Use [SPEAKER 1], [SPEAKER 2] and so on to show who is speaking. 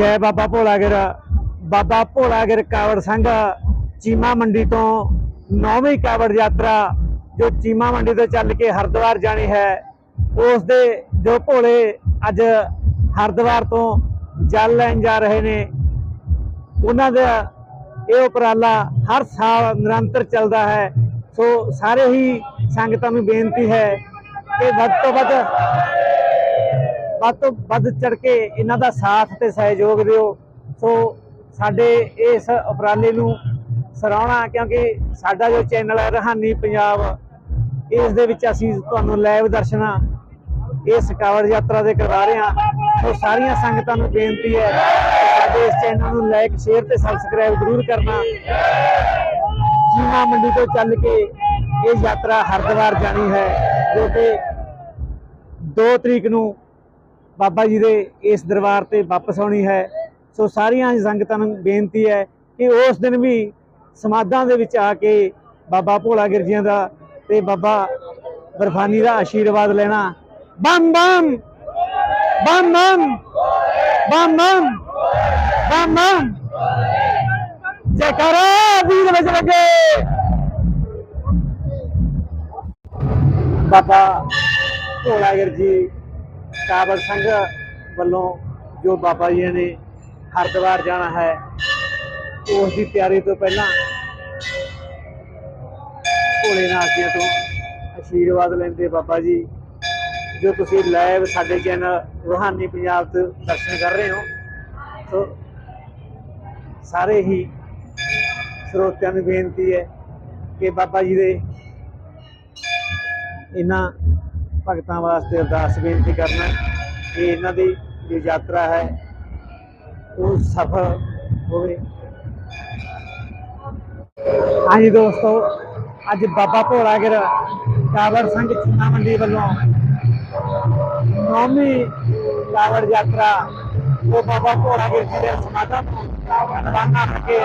[SPEAKER 1] ਜੈ ਬਾਬਾ ਭੋਲਾਗਿਰ। ਬਾਬਾ ਭੋਲਾਗਿਰ ਕਾਵੜ ਸੰਘ ਚੀਮਾ ਮੰਡੀ ਤੋਂ ਨੌਵੀਂ ਕਾਵੜ ਯਾਤਰਾ ਜੋ ਚੀਮਾ ਮੰਡੀ ਤੋਂ ਚੱਲ ਕੇ ਹਰਿਦੁਆਰ ਜਾਣੀ ਹੈ, ਉਸ ਦੇ ਜੋ ਭੋਲੇ ਅੱਜ ਹਰਿਦੁਆਰ ਤੋਂ ਜਲ ਲੈਣ ਜਾ ਰਹੇ ਨੇ, ਉਹਨਾਂ ਦਾ ਇਹ ਉਪਰਾਲਾ ਹਰ ਸਾਲ ਨਿਰੰਤਰ ਚੱਲਦਾ ਹੈ। ਸੋ ਸਾਰੇ ਹੀ ਸੰਗਤਾਂ ਨੂੰ ਬੇਨਤੀ ਹੈ ਕਿ ਵੱਧ ਤੋਂ ਵੱਧ ਵੱਧ ਤੋਂ ਵੱਧ ਚੜ ਕੇ ਇਹਨਾਂ ਦਾ ਸਾਥ ਤੇ ਸਹਿਯੋਗ ਦਿਓ। ਸੋ ਸਾਡੇ ਇਸ ਉਪਰਾਲੇ ਨੂੰ ਸਰਾਉਣਾ ਕਿਉਂਕਿ ਸਾਡਾ ਜੋ ਚੈਨਲ ਹੈ, ਰਹਾਨੀ ਪੰਜਾਬ, ਇਸ ਦੇ ਵਿੱਚ ਅਸੀਂ ਤੁਹਾਨੂੰ ਲਾਈਵ ਦਰਸ਼ਨਾਂ, ਇਸ ਕਾਵੜ ਯਾਤਰਾ ਦੇ ਕਰਵਾ ਰਹੇ ਹਾਂ। ਸੋ ਸਾਰੀਆਂ ਸੰਗਤਾਂ ਨੂੰ ਬੇਨਤੀ ਹੈ ਸਾਡੇ ਇਸ ਚੈਨਲ ਨੂੰ ਲਾਈਕ ਸ਼ੇਅਰ ਤੇ ਸਬਸਕ੍ਰਾਈਬ ਜ਼ਰੂਰ ਕਰਨਾ। ਚੀਮਾ ਮੰਡੀ ਤੋਂ ਚੱਲ ਕੇ ਇਹ ਯਾਤਰਾ ਹਰਿਦੁਆਰ ਜਾਣੀ ਹੈ, ਜੋ ਕਿ 2 ਤਰੀਕ ਨੂੰ ਬਾਬਾ ਜੀ ਦੇ ਇਸ ਦਰਬਾਰ ਤੇ ਵਾਪਸ ਆਉਣੀ ਹੈ। ਸੋ ਸਾਰੀਆਂ ਸੰਗਤਾਂ ਨੂੰ ਬੇਨਤੀ ਹੈ ਕਿ ਉਸ ਦਿਨ ਵੀ ਸਮਾਧਾਂ ਦੇ ਵਿੱਚ ਆ ਕੇ ਬਾਬਾ ਭੋਲਾ ਗਿਰਜੀਆਂ ਦਾ ਤੇ ਬਾਬਾ ਬਰਫਾਨੀ ਦਾ ਆਸ਼ੀਰਵਾਦ ਲੈਣਾ। ਬੰਮ ਬੰਮ ਬੰਮ ਬੰਮ ਬੰਮ ਬੰਮ ਬੰਮ ਬੰਮ ਜੈਕਾਰਾ ਵੀਰ ਵਿੱਚ ਲੱਗੇ। ਬਾਬਾ ਭੋਲਾ ਗਿਰ ਕਾਬਲ ਸਿੰਘ ਵੱਲੋਂ ਜੋ ਬਾਬਾ ਜੀ ਨੇ ਹਰਿਦੁਆਰ ਜਾਣਾ ਹੈ, ਉਸ ਦੀ ਤਿਆਰੀ ਤੋਂ ਪਹਿਲਾਂ ਭੋਲੇਨਾਥ ਜੀ ਤੋਂ ਆਸ਼ੀਰਵਾਦ ਲੈਂਦੇ ਬਾਬਾ ਜੀ। ਜੋ ਤੁਸੀਂ ਲਾਈਵ ਸਾਡੇ ਚੈਨਲ ਰੋਹਾਨੀ ਪੰਜਾਬ ਤੇ ਦਰਸ਼ਨ ਕਰ ਰਹੇ ਹੋ, ਸੋ ਸਾਰੇ ਹੀ ਸਰੋਤਿਆਂ ਨੂੰ ਬੇਨਤੀ ਹੈ ਕਿ ਬਾਬਾ ਜੀ ਦੇ ਇਹਨਾਂ ਭਗਤਾਂ ਵਾਸਤੇ ਅਰਦਾਸ ਬੇਨਤੀ ਕਰਨਾ ਕਿ ਇਹਨਾਂ ਦੀ ਜੋ ਯਾਤਰਾ ਹੈ, ਉਹ ਸਫਲ ਹੋਵੇ। ਹਾਂਜੀ ਦੋਸਤੋ, ਅੱਜ ਬਾਬਾ ਭੋਲਾਗਿਰ ਕਾਵੜ ਸੰਘ ਚੁਨਾ ਮੰਡੀ ਵੱਲੋਂ ਨੌਵੀਂ ਕਾਵੜ ਯਾਤਰਾ beberapa orang berpikir semacam tanah ke